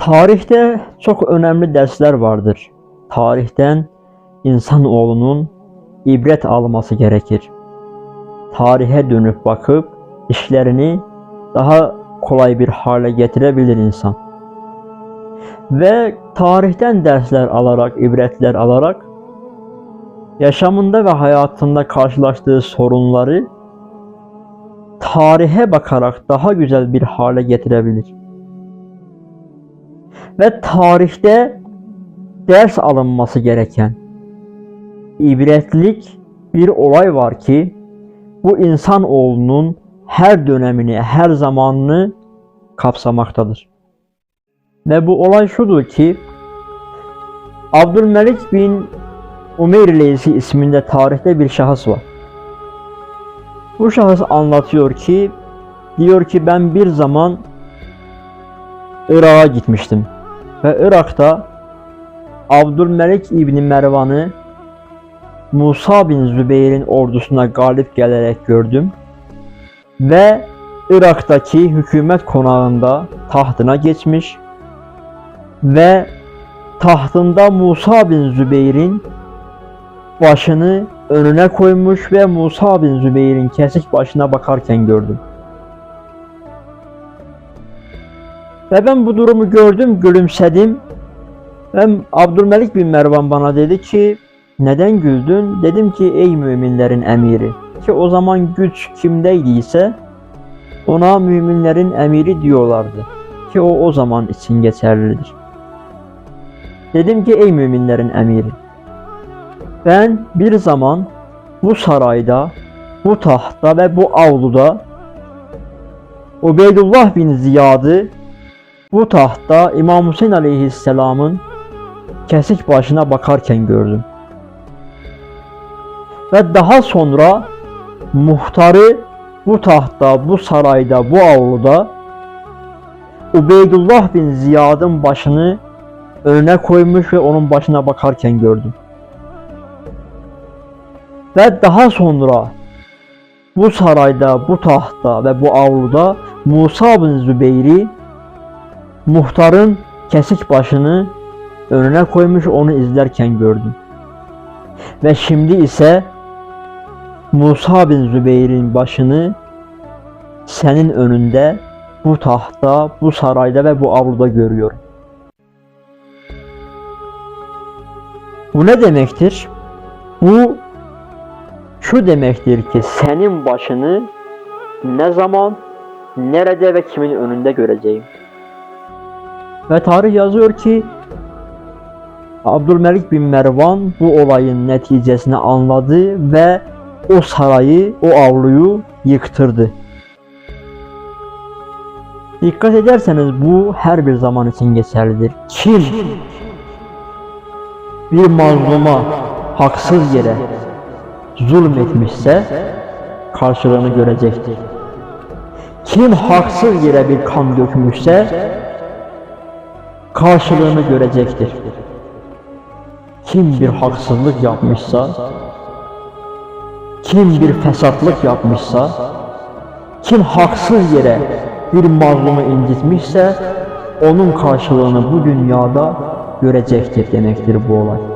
Tarihte çok önemli dersler vardır. Tarihten insanoğlunun ibret alması gerekir. Tarihe dönüp bakıp işlerini daha kolay bir hale getirebilir insan. Ve tarihten dersler alarak, ibretler alarak yaşamında ve hayatında karşılaştığı sorunları tarihe bakarak daha güzel bir hale getirebilir. Ve tarihte ders alınması gereken ibretlik bir olay var ki bu insanoğlunun her dönemini, her zamanını kapsamaktadır. Ve bu olay şudur ki Abdülmelik bin Umeyr Leysi isminde tarihte bir şahıs var. Bu şahıs anlatıyor ki diyor ki ben bir zaman Irak'a gitmiştim. Ve Irak'ta Abdülmelik İbni Mervan'ı Musa bin Zübeyir'in ordusuna galip gelerek gördüm. Ve Irak'taki hükümet konağında tahtına geçmiş ve tahtında Musa bin Zübeyir'in başını önüne koymuş ve Musa bin Zübeyir'in kesik başına bakarken gördüm. Ve ben bu durumu gördüm, gülümsedim. Ve Abdülmelik bin Mervan bana dedi ki, neden güldün? Dedim ki ey müminlerin emiri. Ki o zaman güç kimdeydiyse ona müminlerin emiri diyorlardı. Ki o o zaman için geçerlidir. Dedim ki ey müminlerin emiri. Ben bir zaman bu sarayda, bu tahtta ve bu avluda Ubeydullah bin Ziyad'ı bu tahtta İmam Hüseyin Aleyhisselam'ın kesik başına bakarken gördüm. Ve daha sonra muhtarı bu tahtta, bu sarayda, bu avluda Ubeydullah bin Ziyad'ın başını önüne koymuş ve onun başına bakarken gördüm. Ve daha sonra bu sarayda, bu tahtta ve bu avluda Musa bin Zübeyir'i muhtarın kesik başını önüne koymuş onu izlerken gördüm. Ve şimdi ise Musa bin Zübeyir'in başını senin önünde bu tahta, bu sarayda ve bu avluda görüyorum. Bu ne demektir? Bu şu demektir ki senin başını ne zaman, nerede ve kimin önünde göreceğim. Ve tarih yazıyor ki Abdülmelik bin Mervan bu olayın neticesini anladı ve o sarayı, o avluyu yıktırdı. Dikkat ederseniz bu her bir zaman için geçerlidir. Kim bir mazluma haksız yere zulmetmişse karşılığını görecektir. Kim haksız yere bir kan dökmüşse karşılığını görecektir. Kim bir haksızlık yapmışsa, kim bir fesatlık yapmışsa, kim haksız yere bir mazlumu incitmişse onun karşılığını bu dünyada görecektir demektir bu olay.